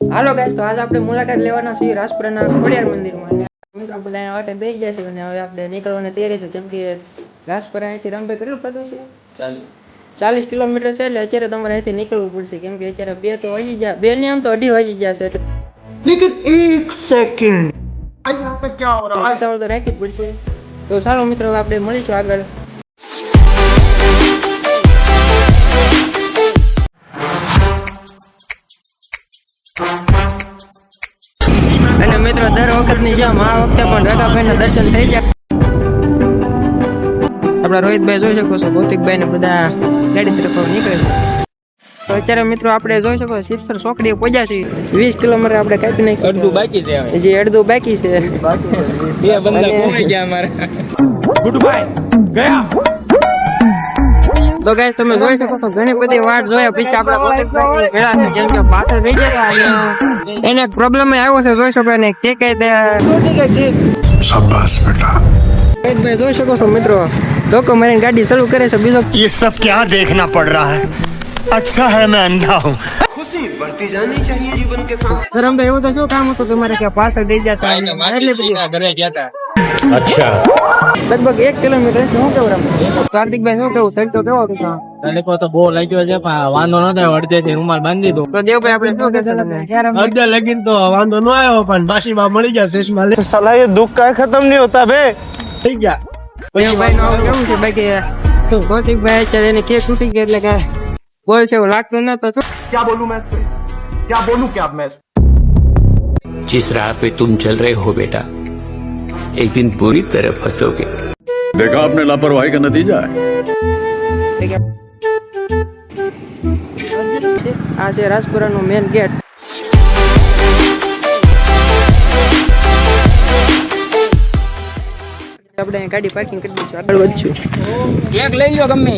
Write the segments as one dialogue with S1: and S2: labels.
S1: હાલો guys તો આજ આપણે મુલાકાત લેવાના છીએ રાજપુરાના ખોડિયાર મંદિરમાં. અને મિત્રો બધા અહીંયા વાટે બેસી જશે અને હવે આપણે નીકળવાની તૈયારી છે. કેમ કે રાજપુરા અહીંથી રામભાઈ કેટલું પદું છે? ચાલીસ. કિલોમીટર છે એટલે અત્યારે તમારે અહીંથી નીકળવું પડશે. કેમ કે અત્યારે બે તો હજી જાય બે ની આમ તો અઢી ગયા છે. એટલે ઉતાવળ તો રાખી જ પડશે તો ચાલો મિત્રો આપણે મળીશું આગળ. વખતની જેમ આ વખતે પણ રકાભાઈના દર્શન થઈ જાય આપણા રોહિતભાઈ જોઈ શકો છો ભૌતિકભાઈ ને બધા ગાડી તરફ નીકળે છે. તો અત્યારે મિત્રો આપણે જોઈ શકો સિત્તર ચોકડીએ પહોંચ્યા છીએ. વીસ કિલોમીટર આપણે કાપી નહીં
S2: અડધું બાકી છે
S1: હજી અડધું બાકી છે.
S2: બે બંદા ગયા અમારા.
S1: તો ગાય તમે જોઈ શકો છો ઘણી બધી વાટ જોયા પછી આપણા ભૌતિકભાઈ ભેળા છે જેમ કે પાછળ રહી જતા અને એને પ્રોબ્લેમ આવ્યો છે જોઈ શકો ને કે કઈ દે
S3: शाबाश बेटा
S1: રોહિતભાઈ જોઈ શકો છો મિત્રો ધોકો મારીને ગાડી ચાલુ કરે છે બીજો
S4: ये सब क्या देखना पड़ रहा है अच्छा है मैं अंधा हूँ
S1: ધરમભાઈ એવું તો શું કામ હતું તમારે કે પાછળ રહી જતા
S2: ભાઈને
S1: એટલી
S2: માસી
S1: બધી
S2: ના ઘરે ગયા
S4: अच्छा
S1: લગભગ એક કિલોમીટર છે શું કેવું રામ કાર્તિકભાઈ શું કેવું સાહેબ તો કેવો હતું
S5: તડકો તો બહુ લાગ્યો છે પણ વાંધો ન થાય અડધે થી રૂમાલ બાંધી દો
S1: તો દેવભાઈ આપણે શું કહેતા તમને
S5: અડધે લગીન તો વાંધો ન આવ્યો પણ બાશીમાં મળી ગયા શેષમાં લે
S4: साला ये दुख का खत्म नहीं होता बे
S5: થઈ ગયા
S1: દેવભાઈ નું કેવું છે બાકી કૌશિકભાઈ અત્યારે એને કેક તૂટી ગયો એટલે કે બોલ છે એવું લાગતું ન તો શું
S3: क्या बोलूं मैं इस पे क्या बोलूं क्या अब मैं इस पे?
S6: जिस राह पे तुम चल रहे हो बेटा एक दिन पूरी तरह फंसोगे
S7: देखा आपने लापरवाही का नतीजा है
S1: આ છે રાજપુરાનું મેન ગેટ આપણે અહીં ગાડી પાર્કિંગ કરી દઈશું આગળ વધશું
S2: કેક લઈ લો ગમે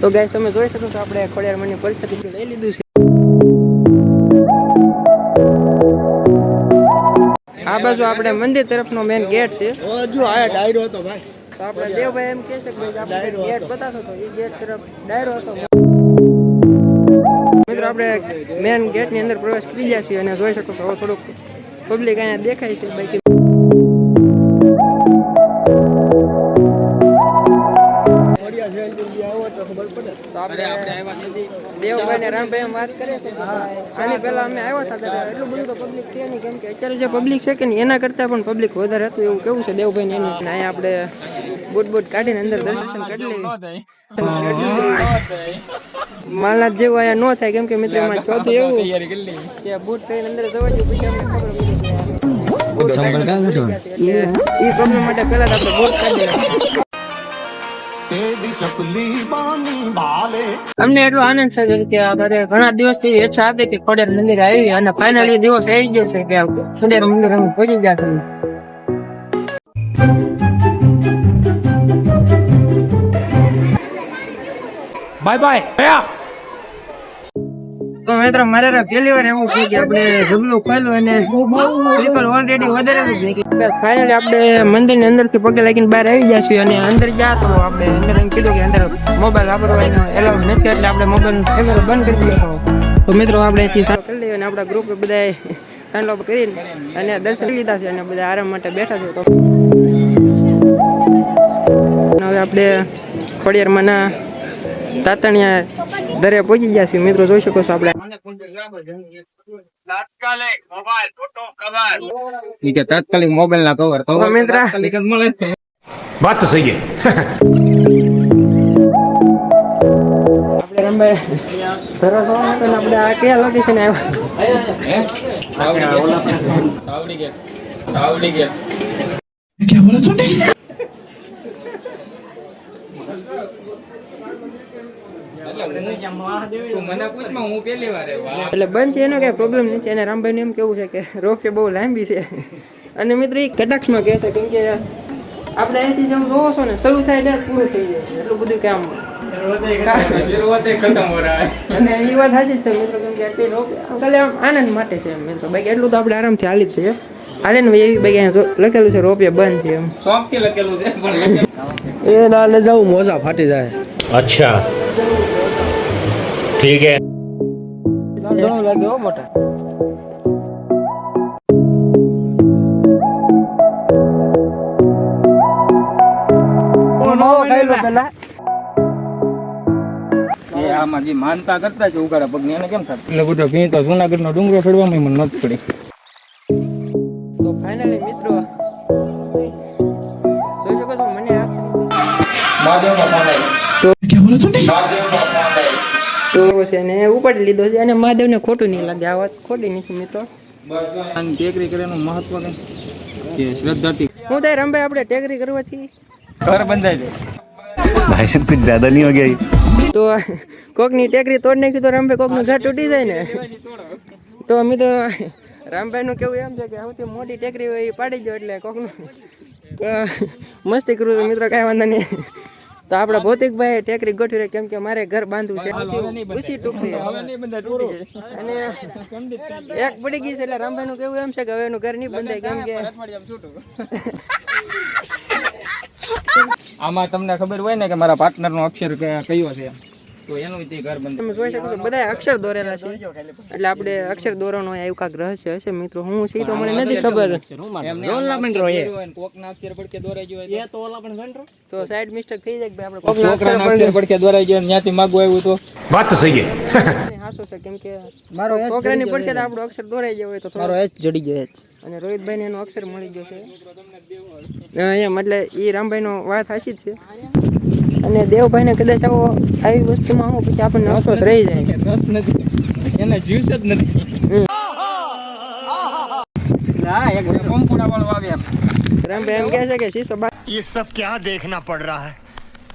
S1: તો ગાઈસ તમે જોઈ શકો છો આપણે ખોડિયાર મની પરિસ્થિતિ લઈ લીધું છે આ બાજુ આપણે મંદિર તરફનો મેન ગેટ છે.
S5: હજુ આ ડાયરો હતો ભાઈ.
S1: તો આપણે દેવભાઈ એમ કહે છે કે ભાઈ આપણે ગેટ બતાવશો તો એ ગેટ તરફ ડાયરો હતો. મિત્રો આપણે મેન ગેટની અંદર પ્રવેશ કરી ગયા છીએ અને જોઈ શકો છો થોડુંક પબ્લિક અહીંયા દેખાય છે બાકી. આપણે દેવભાઈ ને રામભાઈ એમ વાત કરે છે કે ભાઈ આની પહેલા અમે આવ્યા હતા ત્યારે એટલું બધું તો પબ્લિક છે નહીં કેમ કે અત્યારે જે પબ્લિક છે કે નહીં એના કરતા પણ પબ્લિક વધારે હતું એવું કેવું છે દેવભાઈ ને એનું? અને અહીંયા આપણે બૂટ બૂટ કાઢીને અંદર દર્શન કરી લઈએ. માલનાથ જેવું અહીંયા ન થાય કેમ કે મિત્રો એમાં ચોથું એવું કે બૂટ પહેરીને અંદર જવા દઉં પછી અમને ખબર પડી કે બૂટ કાઢીને અંદર ગયા છે. એટલે એ પ્રોબ્લેમ માટે પહેલા તો આપણે બૂટ કાઢી નાખીએ. અમને એટલો આનંદ છે કે અમારે ઘણા દિવસથી ઈચ્છા હતી કે ખોડેર મંદિર આવી અને ફાઇનલી દિવસ આવી ગયો છે કે ખોડેર મંદિર અમે પહોંચી ગયા
S3: બાય બાય ગયા
S1: તો મિત્રો મારે પહેલી વાર એવું થયું કે આપણે જબલું ખોલ્યું અને ઓલરેડી વધારે જ નહીં ફાઇનલી આપણે મંદિરની અંદરથી પગે લાગીને બહાર આવી છીએ અને અંદર ગયા તો આપણે અંદર એમ કીધું કે અંદર મોબાઈલ વાપરવાનો એલાઉડ નથી, એટલે આપણે મોબાઈલ કેમેરો બંધ કરી દીધો તો મિત્રો આપણે એથી સારું કરી અને આપણા ગ્રુપ બધા ડાઉનલોડ કરીને અને દર્શન લીધા છે અને બધા આરામ માટે બેઠા છે. તો હવે આપણે ખોડિયારમાંના તાતણિયા દરે પહોંચી ગયા છીએ. મિત્રો જોઈ શકો છો આપણે.
S2: તાત્કાલિક મોબાઈલ કવર ના કવર
S1: તો
S2: તાત્કાલિક જ મળે.
S3: વાત તો સહી
S1: આપણે આ કયા લોકેશન આવ્યા?
S2: સાવડી ગયા ગયા સાવડી ગયા ક્યાં બોલો છો
S1: એટલે બંધ છે એનો કઈ પ્રોબ્લેમ નથી. અને રામભાઈ એમ કેવું છે કે રોકે બહુ લાંબી છે. અને મિત્ર એ કટાક્ષમાં કહે કેમ કે આપણે અહીંથી જેમ જોવો છો ને શરૂ થાય એટલે પૂરું થઈ જાય એટલું બધું કામ. અને એ વાત છે મિત્રો કેમ કે ખાલી આમ આનંદ માટે છે મિત્રો. બાકી એટલું તો આપણે આરામથી હાલી જ છે આનંદ એવી લખેલું છે રોપિયા બંધ છે એમ.
S2: શોખથી
S5: જવું મોજા ફાટી જાય.
S4: અચ્છા. ठीक है
S1: ઘણું લાગે હો મોટા
S2: એ આમાં જે માનતા કરતા છે ઉગાડા પગની એને કેમ થાય એટલે બધો ભીં તો જુનાગઢનો ડુંગરો ચડવામાં મને નથી પડી
S1: તો ફાઇનલી મિત્રો જોઈ શકો છો મને આ તો તો છે ને ઉપાડી લીધો છે અને મહાદેવને ખોટું નહીં લાગે. આ વાત ખોટી નથી મિત્રો.
S2: ટેકરી કરવાનું મહત્વ કે શ્રદ્ધાથી?
S1: હું તારે રમભાઈ આપણે ટેકરી કરવાથી?
S2: ઘર બંધાય જાય.
S7: ભાઈ સાહેબ કુછ જ્યાદા નહીં હો ગયા
S1: તો કોકની ટેકરી તોડ નાખી તો રામભાઈ કોકનું ઘર તૂટી જાય ને. તો મિત્રો રામભાઈનું કેવું એમ છે કે સૌથી મોટી ટેકરી હોય એ પાડી જાય એટલે કોકનું મસ્તી કરું મિત્રો કાંઈ વાંધો નહીં. તો આપણા ભૌતિકભાઈ ટેકરી ગોઠવી કેમ કે મારે ઘર બાંધવું છે. ખુશી ટૂંકી અને એક પડી ગઈ છે એટલે રામભાઈનું કેવું એમ છે કે હવે એનું ઘર નહીં બંધાય કેમ કે
S2: આમાં તમને ખબર હોય ને કે મારા પાર્ટનરનો અક્ષર કયા- કયો છે? તો
S1: તમે જોઈ શકો છો બધા અક્ષર દોરેલા છે. એટલે આપણે અક્ષર દોરવાનો એવું કાંક રહસ્ય હશે મિત્રો. હું છે તો મને નથી ખબર. ઓલા સાઈડ મિસ્ટેક થઈ જાય કે
S2: આવ્યું
S3: વાત
S1: હાસો છે કેમ છોકરાની પડકે તો આપણો અક્ષર દોરાઈ ગયો હોય તો મારો એચ જડી ગયો એચ અને રોહિતભાઈને એનો અક્ષર મળી ગયો છે. એમ. એટલે એ રામભાઈનો વાત હાશી જ છે. અને દેવભાઈને કદાચ આવો આવી વસ્તુમાં હું પછી આપણને અફસોસ રહી જાય
S2: રસ નથી એને જ્યુસ જ નથી ના એક કોમ્પોડા વાળો આવે એમ
S1: રામભાઈ એમ કહે છે કે શીશો બાર
S4: ये सब क्या देखना पड़ रहा है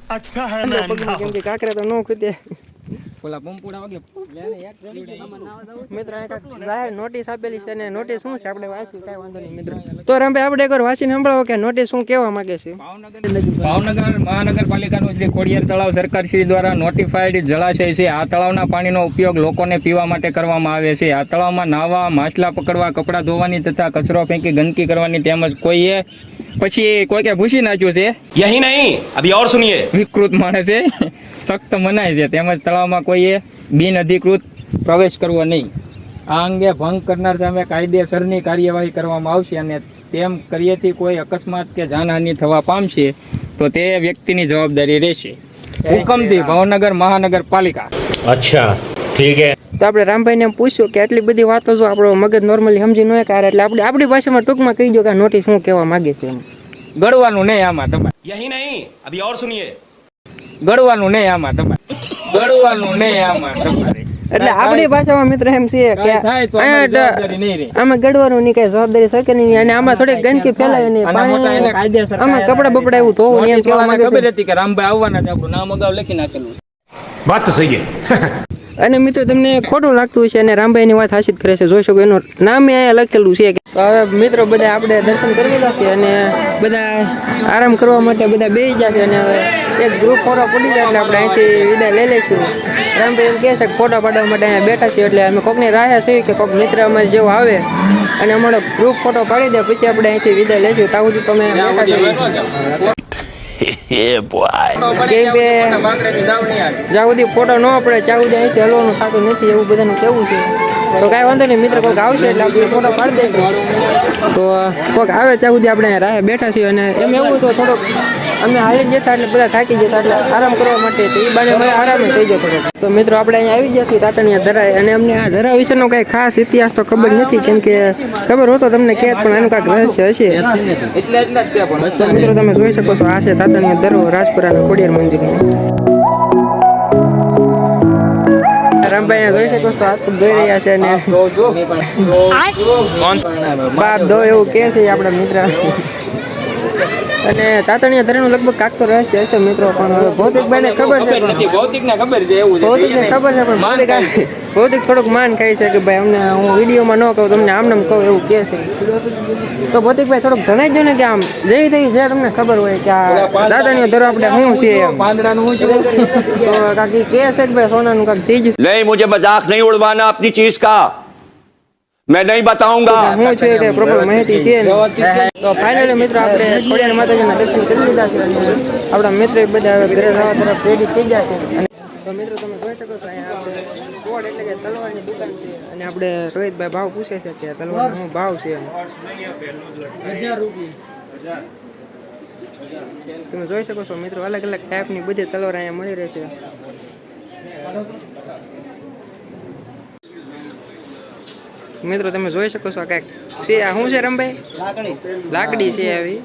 S4: अच्छा है मैं
S1: પગમાં કેમ કે કાંકરા તો ન ખૂટે
S2: ઓલા પંપુડા વાગે.
S1: મિત્ર જાહેર નોટિસ આપેલી છે ને નોટિસ શું છે? આપણે વાંચી કાંઈ વાંધો નહીં મિત્ર. તો રામભાઈ આપણે એકવાર વાંચીને સંભળાવો કે નોટિસ શું કહેવા માંગે છે?
S2: ભાવનગર મહાનગરપાલિકાનું શ્રી ખોડિયાર તળાવ સરકાર શ્રી દ્વારા નોટિફાઈડ જળાશય છે. આ તળાવના પાણીનો ઉપયોગ લોકોને પીવા માટે કરવામાં આવે છે. આ તળાવમાં નાહવા માછલા પકડવા કપડાં ધોવાની તથા કચરો ફેંકી ગંદકી કરવાની તેમજ કોઈએ પછી કોઈકે ભૂસી નાખ્યું છે.
S8: યહી નહીં. અભી ઓર સુનિયે.
S2: વિકૃત માણસ છે. મનાય છે. તેમજ તળાવમાં કોઈએ બિન અધિકૃત પ્રવેશ કરવો નહીં. આ અંગે ભંગ કરનાર સામે કાયદેસરની કાર્યવાહી કરવામાં આવશે અને તેમ કરીએથી કોઈ અકસ્માત કે જાનહાનિ થવા પામશે તો તે વ્યક્તિની જવાબદારી રહેશે. હુકમથી ભાવનગર મહાનગરપાલિકા.
S8: અચ્છા. ઠીક હે.
S1: તો આપણે રામભાઈને પૂછ્યું કે આટલી બધી વાતો જો આપણો મગજ નોર્મલી સમજી ન કારે એટલે આપણે આપણી ભાષામાં ટૂંકમાં કહી દો કે આ નોટિસ શું કહેવા માંગે છે એમ.
S2: ગળવાનું નહીં આમાં તમારે.
S8: યહી નહીં અભી ઓર સુનિયે.
S2: ગળવાનું નહીં આમાં તમારે. ગળવાનું નહીં આમાં તમારે.
S1: એટલે આપણી ભાષામાં મિત્ર એમ છે કે આમાં ગડવાનું ની કઈ જવાબદારી સરકારની અને આમાં થોડી ગંદકી ફેલાય
S2: ને
S1: આમાં કપડા બપડા એવું ધોવું એમ
S2: કેવા
S1: માંગે
S2: ખબર હતી કે રામભાઈ આવવાના છે આપણું નામ અગાઉ લખી નાખેલું
S3: વાત તો સહી
S1: અને મિત્રો, તમને ખોટું લાગતું છે અને રામભાઈની વાત હાસિત કરે છે. જોઈ શકો એનું નામ અહીંયા લખેલું છે કે હવે મિત્રો, બધા આપણે દર્શન કરી છે અને બધા આરામ કરવા માટે બધા બેસી જશે અને હવે એક ગ્રુપ ફોટો પડી જાય એટલે આપણે અહીંથી વિદાય લઈ લઈશું. રામભાઈ એમ કહે છે કે ફોટા પાડવા માટે અહીંયા બેઠા છીએ એટલે અમે કોકની રાહ છીએ કે કોઈક મિત્ર અમારે જેવો આવે અને અમારો ગ્રુપ ફોટો પાડી દે, પછી આપણે અહીંથી વિદાય લઈશું. તાવું તમે જ્યાં સુધી ફોટો ન પડે ત્યાં સુધી અહીંથી હલવાનું થતું નથી એવું બધાનું કેવું છે? તો કાંઈ વાંધો નહીં મિત્ર કોઈક આવશે એટલે આપણે ફોટો પાડી દે તો કોઈક આવે ત્યાં સુધી આપણે રાહે બેઠા છીએ અને એમ એવું તો થોડોક અમે હાલી જતા એટલે બધા થાકી જતા એટલે આરામ કરવા માટે તો એ બાને મને આરામ થઈ જતો હતો. તો મિત્રો આપણે અહીંયા આવી ગયા છીએ તાતણિયા ધરાય અને અમને આ ધરા વિશેનો કાંઈ ખાસ ઇતિહાસ તો ખબર નથી કેમ કે ખબર હોતો તમને કહેત પણ એનું કાંઈક રહસ્ય હશે. મિત્રો તમે જોઈ શકો છો આ છે તાતણિયા ધરો રાજપુરાના ખોડિયાર મંદિરનો. રમભાઈ જોઈ શકો છો હાથ ધોઈ રહ્યા છે અને બાપ દો એવું કે છે આપણા મિત્ર. અને તાતણીયા ધરેણું લગભગ કાક તો રહેશે હશે મિત્રો પણ ભૌતિક ભાઈને ખબર છે
S2: ભૌતિક ને ખબર છે એવું ભૌતિક
S1: ને ખબર છે પણ ભૌતિક ભૌતિક થોડુંક માન કહી છે કે ભાઈ અમને હું વિડીયોમાં ન કહું તમને આમને કહું એવું કહે છે. તો ભૌતિકભાઈ થોડુંક જણાવી દો ને કે આમ જે થઈ જે તમને ખબર હોય કે આ દાદાણીઓ ધરો આપણે શું છે. તો કાકી કહે છે કે ભાઈ સોનાનું કાંક થઈ ગયું
S8: નહીં મુજબ મજાક નહીં ઉડવાના આપની ચીજ કા. मैं नहीं बताऊंगा
S1: શું છે કે પ્રોપર માહિતી છે ને તો ફાઇનલી મિત્રો આપણે ખોડિયાર માતાજીના દર્શન કરી લીધા છે અને આપણા મિત્ર બધા હવે ઘરે જવા તરફ રેડી થઈ ગયા છે અને તો મિત્રો તમે જોઈ શકો છો અહીંયા આપણે કોડ એટલે કે તલવારની દુકાન છે અને આપણે રોહિતભાઈ ભાવ પૂછે છે કે તલવારનો શું ભાવ છે એમ
S2: હજાર રૂપિયા
S1: તમે જોઈ શકો છો મિત્રો અલગ અલગ ટાઈપની બધી તલવાર અહીંયા મળી રહે મિત્રો તમે જોઈ શકો છો આ કાંઈક છે. આ શું છે રમભાઈ? લાકડી છે આવી.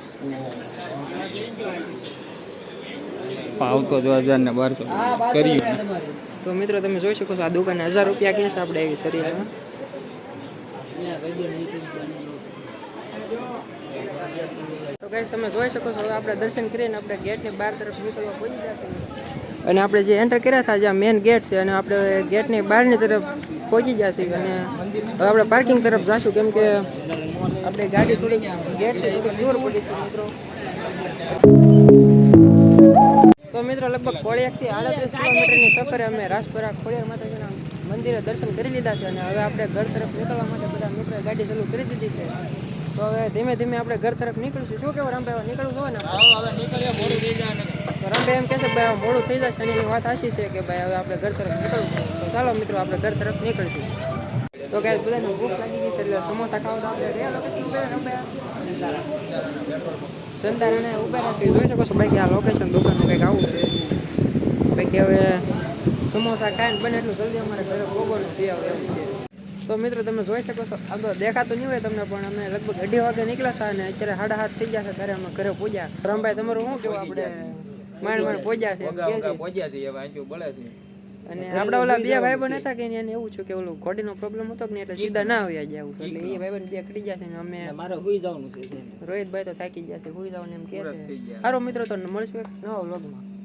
S2: ભાવ તો જો હજાર ને બારસો. કર્યું.
S1: તો મિત્રો તમે જોઈ શકો છો આ દુકાને હજાર રૂપિયા કે છે આપણે એવી શરીરમાં? તો ગાઈસ તમે જોઈ શકો છો હવે આપણે દર્શન કરીને આપણે ગેટની બહાર તરફ નીકળવા પહોંચી જતા. અને આપણે જે એન્ટર કર્યા હતા જ્યાં મેઇન ગેટ છે અને આપણે ગેટની બહારની તરફ પહોંચી જશે અને હવે આપણે પાર્કિંગ તરફ જઈશું કેમ કે આપણે ગાડી થોડીક ગેટ થોડીક દૂર પડી મિત્રો. તો મિત્રો લગભગ કોળિયાકથી આડત્રીસ કિલોમીટરની સફરે અમે રાજપરા ખોડિયાર માતાજીના મંદિરે દર્શન કરી લીધા છે અને હવે આપણે ઘર તરફ નીકળવા માટે બધા મિત્રોએ ગાડી ચાલુ કરી દીધી છે. તો હવે ધીમે ધીમે આપણે ઘર તરફ નીકળશું. શું કેવું રામભાઈ નીકળવું હોય ને?
S2: હવે નીકળ્યા મોડું થઈ જાય
S1: રામભાઈ એમ કહે છે ભાઈ મોડું થઈ જશે. એની વાત આશી છે કે ભાઈ હવે આપણે ઘર તરફ નીકળવું છે. ચાલો મિત્રો આપણે ઘર તરફ નીકળીશું. તો કાંઈ બધાને ભૂખ લાગી ગઈ એટલે સમોસા ખાવા સંતારણે ઊભા રાખી. જોઈ શકો છો ભાઈ કે આ લોકેશન દુકાનનું કંઈક આવું છે. ભાઈ કે હવે સમોસા ખાઈને બને એટલું જલ્દી અમારે ઘરે ભોગવવાનું થઈ આવે એવું છે. તો મિત્રો તમે જોઈ શકો છો આમ તો દેખાતું નહીં હોય તમને પણ અમે લગભગ અઢી વાગે નીકળ્યા હતા અને અત્યારે સાડા હાથ થઈ ગયા છે ત્યારે અમે ઘરે પહોંચ્યા રામભાઈ તમારું શું કેવું આપણે માંડ માંડ પહોંચ્યા છે. છે.
S2: પહોંચ્યા છીએ હવે આંચું બળે છે.
S1: અને આપણા ઓલા બે ભાઈ બન હતા કે એને એવું છે કે ઓલું કોડીનો પ્રોબ્લેમ હતો કે એટલે સીધા ના આવ્યા જાય એટલે એ ભાઈ બે કડી જશે છે ને અમે
S9: મારે હુઈ જવાનું છે
S1: રોહિતભાઈ તો થાકી ગયા છે હુઈ જવાનું એમ
S2: કે
S1: છે. સારો મિત્રો તો મળશું એક નવા વ્લોગમાં